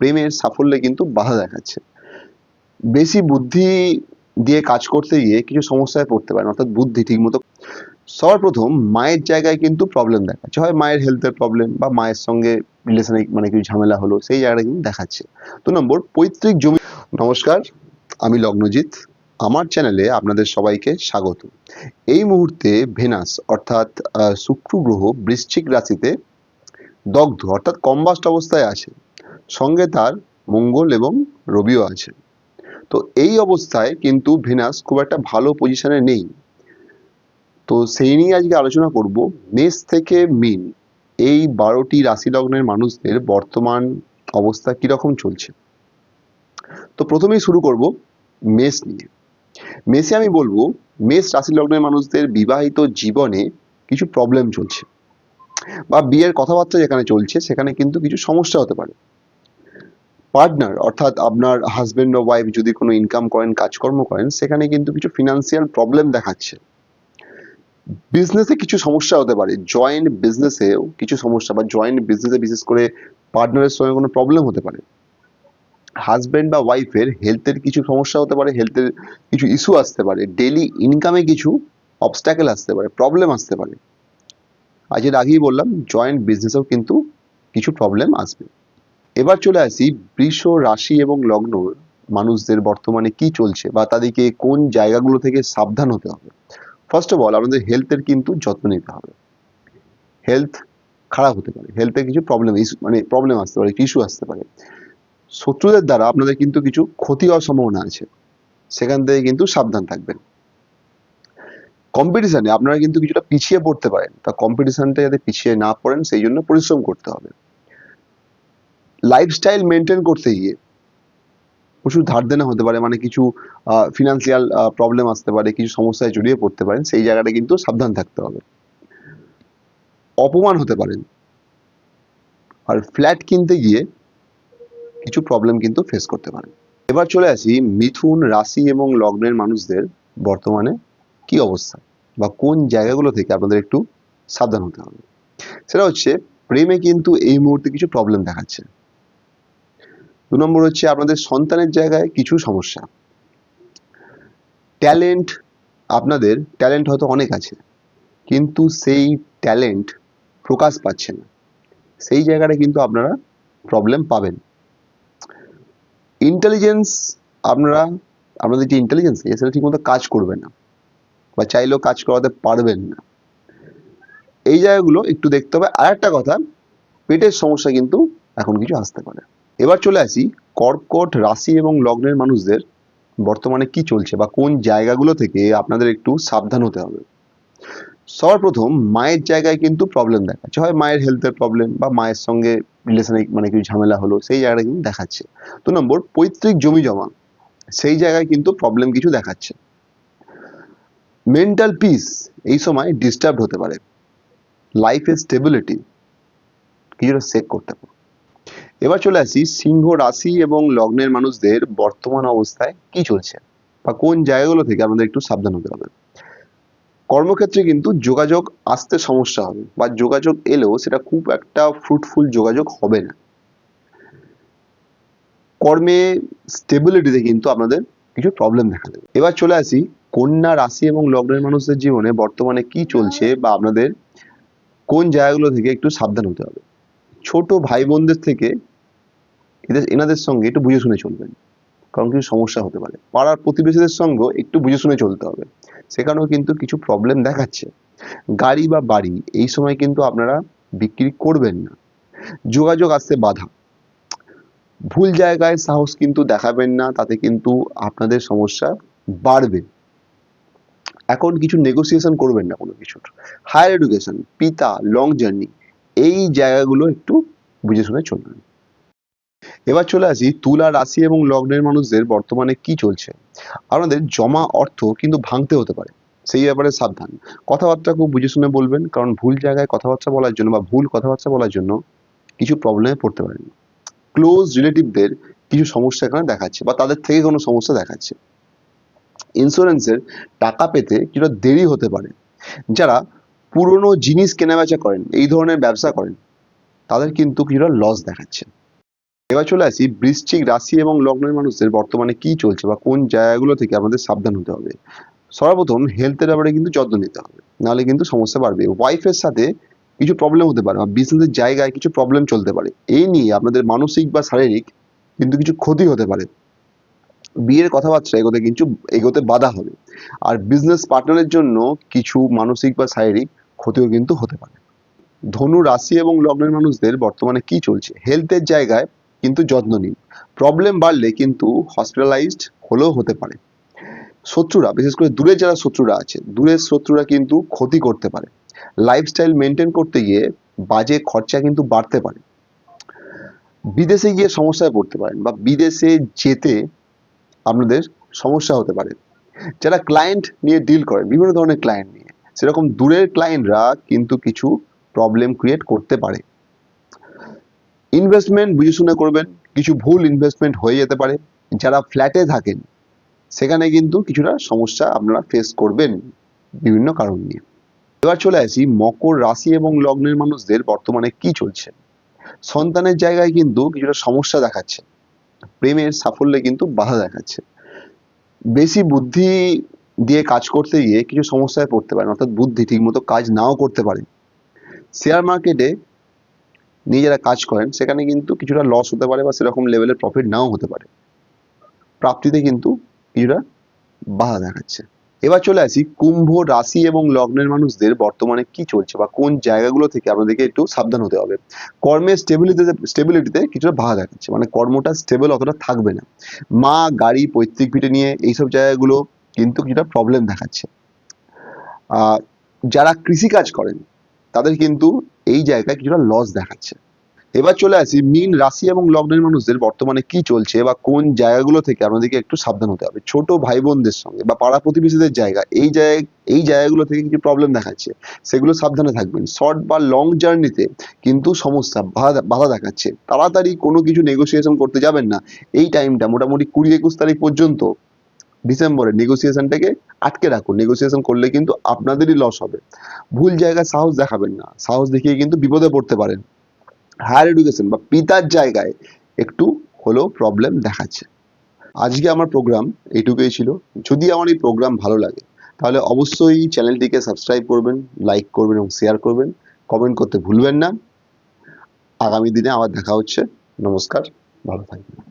প্রেমের সাফল্যে কিন্তু বাধা দেখাচ্ছে। বেশি বুদ্ধি দিয়ে কাজ করতে গিয়ে কিছু সমস্যায় পড়তে পারেন, অর্থাৎ বুদ্ধি ঠিকমতো। সবার প্রথম মায়ের জায়গায় কিন্তু প্রবলেম দেখাচ্ছে। হয় মায়ের হেলথের প্রবলেম বা মায়ের সঙ্গে রিলেশনে মানে কিছু ঝামেলা হলো, সেই জায়গাটা কিন্তু দেখাচ্ছে। দু নম্বর, পৈতৃক জমি। নমস্কার, আমি লগ্নজিৎ। আমার চ্যানেলে আপনাদের সবাইকে স্বাগত। এই মুহূর্তে ভেনাস, অর্থাৎ শুক্র গ্রহ, বৃশ্চিক রাশিতে দগ্ধ, অর্থাৎ কম্বাস্ট অবস্থায় আছে। সঙ্গে তার মঙ্গল এবং রবিও আছে। তো এই অবস্থায় কিন্তু ভেনাস খুব একটা ভালো পজিশনে নেই। তো সেই নিয়ে আজকে আলোচনা করব মেষ থেকে মিন। এই বারোটি রাশি লগ্নের মানুষদের বর্তমান অবস্থা কীরকম চলছে? তো প্রথমেই শুরু করব মেষ নিয়ে। মেসে আমি বলব, মেষ রাশি লগ্নের মানুষদের বিবাহিত জীবনে কিছু প্রবলেম চলছে। বা বিয়ের কথাবার্তা যেখানে চলছে, সেখানে কিন্তু কিছু সমস্যা হতে পারে। পার্টনার অর্থাৎ আপনার হাজবেন্ড বা ওয়াইফ যদি কোনো ইনকাম করেন, কাজকর্ম করেন, সেখানে কিন্তু কিছু ফিনান্সিয়াল প্রবলেম দেখাচ্ছে। বিজনেসে কিছু সমস্যা হতে পারে। জয়েন্ট বিজনেসেও কিছু সমস্যা বা জয়েন্ট বিজনেসে বিশেষ করে পার্টনারের সঙ্গে কোনো প্রবলেম হতে পারে। হাজবেন্ড বা ওয়াইফের হেলথের কিছু সমস্যা হতে পারে হেলথের কিছু ইস্যু আসতে পারে। ডেলি ইনকামে কিছু অবস্ট্যাকেল আসতে পারে প্রবলেম আসতে পারে। আজ এর আগেই বললাম জয়েন্ট বিজনেসেও কিন্তু কিছু প্রবলেম আসবে। এবার চলে আসি বৃষ, রাশি এবং লগ্ন মানুষদের বর্তমানে কি চলছে বা তাদেরকে কোন জায়গাগুলো থেকে সাবধান হতে হবে। ফার্স্ট অফ অল আমাদের হেলথের কিন্তু যত্ন নিতে হবে। হেলথ খারাপ হতে পারে। হেলথে কিছু প্রবলেম মানে প্রবলেম আসতে পারে ইস্যু আসতে পারে। শত্রুদের দ্বারা আপনাদের কিন্তু কিছু ক্ষতি হওয়ার সম্ভাবনা আছে। সেখান থেকে কিন্তু সাবধান থাকবেন। কম্পিটিশনে আপনারা কিন্তু কিছুটা পিছিয়ে পড়তে পারেন। তা কম্পিটিশনটা যাতে পিছিয়ে না পড়েন, সেই জন্য পরিশ্রম করতে হবে। লাইফস্টাইল মেনটেন করতে গিয়ে প্রচুর ধার দেনা হতে পারে মানে কিছু ফিনান্সিয়াল প্রবলেম আসতে পারে, কিছু সমস্যায় জড়িয়ে পড়তে পারেন, সেই জায়গাটা কিন্তু সাবধান থাকতে হবে। অপমান হতে পারেন। আর ফ্ল্যাট কিনতে গিয়ে কিছু প্রবলেম কিন্তু ফেস করতে পারেন। এবার চলে আসি মিথুন রাশি এবং লগ্নের মানুষদের বর্তমানে কি অবস্থা বা কোন জায়গাগুলো থেকে আপনাদের একটু সাবধান হতে হবে। সেটা হচ্ছে, প্রেমে কিন্তু এই মুহূর্তে কিছু প্রবলেম দেখাচ্ছে। দু নম্বর হচ্ছে আপনাদের সন্তানের জায়গায় কিছু সমস্যা। ট্যালেন্ট আপনাদের, ট্যালেন্ট হয়তো অনেক আছে, কিন্তু সেই ট্যালেন্ট প্রকাশ পাচ্ছে না। সেই জায়গাটা কিন্তু আপনারা প্রবলেম পাবেন। ইন্টেলিজেন্স আপনারা, আপনাদের যে ইন্টেলিজেন্স সেটা ঠিকমতো কাজ করবে না বা চাইলেও কাজ করাতে পারবেন না। এই জায়গাগুলো একটু দেখতে হবে। আর একটা কথা, পেটের সমস্যা কিন্তু এখন কিছু আসতে পারে। এবার চলে আসি কর্কট রাশি এবং লগ্নের মানুষদের বর্তমানে কি চলছে বা কোন জায়গাগুলো থেকে আপনাদের একটু সাবধান হতে হবে। সবার প্রথম মায়ের জায়গায় কিন্তু প্রবলেম দেখাচ্ছে। হয় মায়ের হেলথের প্রবলেম বা মায়ের সঙ্গে রিলেশনে মানে কিছু ঝামেলা হলো, সেই জায়গাটা কিন্তু দেখাচ্ছে। দু নম্বর, পৈতৃক জমি জমা, সেই জায়গায় কিন্তু প্রবলেম কিছু দেখাচ্ছে। মেন্টাল পিস এই সময় ডিস্টার্ব হতে পারে। লাইফের স্টেবিলিটি কিছুটা চেক করতে পারে। এবার চলে আসি সিংহ রাশি এবং লগ্নের মানুষদের বর্তমান অবস্থায় কি চলছে? বা কোন জায়গাগুলো থেকে আমাদের একটু সাবধান হতে হবে। কর্মক্ষেত্রে কিন্তু যোগাযোগ আসতে সমস্যা হবে বা যোগাযোগ এলেও সেটা খুব একটা ফ্রুটফুল যোগাযোগ হবে না। কর্মে স্টেবিলিটিতে কিন্তু আপনাদের কিছু প্রবলেম দেখা দেবে। এবার চলে আসি কন্যা রাশি এবং লগ্নের মানুষদের জীবনে বর্তমানে কি চলছে বা আপনাদের কোন জায়গাগুলো থেকে একটু সাবধান হতে হবে। ছোট ভাই বোনদের থেকে এদের, এনাদের সঙ্গে একটু বুঝে শুনে চলবেন। কারণ কিছু সমস্যা হতে পারে। পাড়ার প্রতিবেশীদের সঙ্গে একটু বুঝে শুনে চলতে হবে। সেখানেও কিন্তু কিছু প্রবলেম দেখাচ্ছে। গাড়ি বা বাড়ি, এই সময় কিন্তু আপনারা বিক্রি করবেন না। যোগাযোগ আসতে বাধা। ভুল জায়গায় সাহস কিন্তু দেখাবেন না, তাতে কিন্তু আপনাদের সমস্যা বাড়বে। এখন কিছু নেগোসিয়েশন করবেন না কোনো কিছুর। হায়ার এডুকেশন পিতা লং জার্নি এই জায়গাগুলো একটু বুঝে শুনে চলবেন। এবার চলে আসি তুলা রাশি এবং লগ্নের মানুষদের বর্তমানে কি চলছে। আপনাদের জমা অর্থ কিন্তু ভাঙতে হতে পারে, সেই ব্যাপারে সাবধান। কথাবার্তা খুব বুঝে শুনে বলবেন, কারণ ভুল জায়গায় কথাবার্তা বলার জন্য বা ভুল কথাবার্তা বলার জন্য কিছু প্রবলেমে পড়তে পারেন। ক্লোজ রিলেটিভদের কিছু সমস্যা এখানে দেখাচ্ছে বা তাদের থেকে কোনো সমস্যা দেখাচ্ছে। ইন্স্যুরেন্সের টাকা পেতে কিছুটা দেরি হতে পারে। যারা পুরনো জিনিস কেনাবেচা করেন, এই ধরনের ব্যবসা করেন, তাদের কিন্তু কিছুটা লস দেখাচ্ছে। এবার চলে আসি বৃশ্চিক রাশি এবং লগ্নের মানুষদের বর্তমানে কি চলছে বা কোন জায়গাগুলো থেকে আমাদের সাবধান হতে হবে। সর্বপ্রথম হেলথের ব্যাপারে কিন্তু যত্ন নিতে হবে, নাহলে কিন্তু সমস্যা বাড়বে। ওয়াইফের সাথে কিছু প্রবলেম হতে পারে বা বিজনেসের জায়গায় কিছু প্রবলেম চলতে পারে। এই নিয়ে আপনাদের মানসিক বা শারীরিক কিন্তু কিছু ক্ষতি হতে পারে। বিয়ের কথাবার্তা এগোতে কিন্তু এগোতে বাধা হবে। আর বিজনেস পার্টনারের জন্য কিছু মানসিক বা শারীরিক ক্ষতিও কিন্তু হতে পারে। ধনু রাশি এবং লগ্নের মানুষদের বর্তমানে কি চলছে? হেলথের জায়গায় কিন্তু যত্ন নিন। প্রবলেম বাড়লে কিন্তু হসপিটালাইজড হলেও হতে পারে। শত্রুরা, বিশেষ করে দূরের যারা শত্রুরা আছে, দূরের শত্রুরা কিন্তু ক্ষতি করতে পারে। লাইফস্টাইল মেনটেন করতে গিয়ে বাজে খরচা কিন্তু বাড়তে পারে। বিদেশে গিয়ে সমস্যায় পড়তে পারেন বা বিদেশে যেতে আপনাদের সমস্যা হতে পারে। যারা ক্লায়েন্ট নিয়ে ডিল করেন বিভিন্ন ধরনের ক্লায়েন্ট নিয়ে, সেরকম দূরের ক্লায়েন্টরা কিন্তু কিছু প্রবলেম ক্রিয়েট করতে পারে। ইনভেস্টমেন্ট বুঝে শুনে করবেন, কিছু ভুল ইনভেস্টমেন্ট হয়ে যেতে পারে, যারা ফ্ল্যাটে থাকেন, সেখানে কিন্তু কিছুটা সমস্যা আপনারা ফেস করবেন বিভিন্ন কারণ নিয়ে। এবার চলে আসি, মকর রাশি এবং লগ্নের মানুষদের বর্তমানে কি চলছে? সন্তানের জায়গায় কিন্তু কিছুটা সমস্যা দেখাচ্ছে, প্রেমের সাফল্যে কিন্তু বাধা দেখাচ্ছে। বেশি বুদ্ধি দিয়ে কাজ করতে গিয়ে কিছু সমস্যায় পড়তে পারেন, অর্থাৎ বুদ্ধি ঠিকমতো কাজ নাও করতে পারেন। শেয়ার মার্কেটে নিয়ে যারা কাজ করেন, সেখানে কিন্তু কিছুটা লস হতে পারে বা সেরকম লেভেলের প্রফিট নাও হতে পারে। প্রাপ্তিতে কিন্তু কিছুটা বাধা দেখাচ্ছে। এবার চলে আসি, কুম্ভ রাশি এবং লগ্নের মানুষদের বর্তমানে কি চলছে বা কোন জায়গাগুলো থেকে আপনাদেরকে একটু সাবধান হতে হবে। কর্মের স্টেবিলিটিতে স্টেবিলিটিতে কিছুটা বাধা দেখাচ্ছে মানে কর্মটা স্টেবল অতটা থাকবে না। মা, গাড়ি, পৈতৃক ভিটে নিয়ে এইসব জায়গাগুলো কিন্তু কিছুটা প্রবলেম দেখাচ্ছে। যারা কৃষিকাজ করেন, তাদের কিন্তু এই জায়গায় কিছুটা লস দেখাচ্ছে। এবার চলে আসি, মিন রাশি এবং লগ্নের মানুষদের বর্তমানে কি চলছে বা কোন জায়গাগুলো থেকে আপনাদেরকে একটু সাবধান হতে হবে। ছোট ভাই বোনদের সঙ্গে বা পাড়া প্রতিবেশীদের জায়গা, এই জায়গা এই জায়গাগুলো থেকে কিছু প্রবলেম দেখাচ্ছে। সেগুলো সাবধানে থাকবেন। শর্ট বা লং জার্নিতে কিন্তু সমস্যা, বাধা দেখাচ্ছে। তাড়াতাড়ি কোনো কিছু নেগোসিয়েশন করতে যাবেন না। এই টাইমটা মোটামুটি কুড়ি একুশ তারিখ পর্যন্ত ডিসেম্বরে নেগোসিয়েশনটাকে আটকে রাখুন। নেগোসিয়েশন করলে কিন্তু আপনাদেরই লস হবে। ভুল জায়গায় সাহস দেখাবেন না। সাহস দেখিয়ে কিন্তু বিপদে পড়তে পারেন। হায়ার এডুকেশন বা পিতার জায়গায় একটু হলেও প্রবলেম দেখাচ্ছে। আজকে আমার প্রোগ্রাম এইটুকুই ছিল। যদি আমার এই প্রোগ্রাম ভালো লাগে, তাহলে অবশ্যই চ্যানেলটিকে সাবস্ক্রাইব করবেন লাইক করবেন এবং শেয়ার করবেন। কমেন্ট করতে ভুলবেন না। আগামী দিনে আবার দেখা হচ্ছে। নমস্কার। ভালো থাকবেন।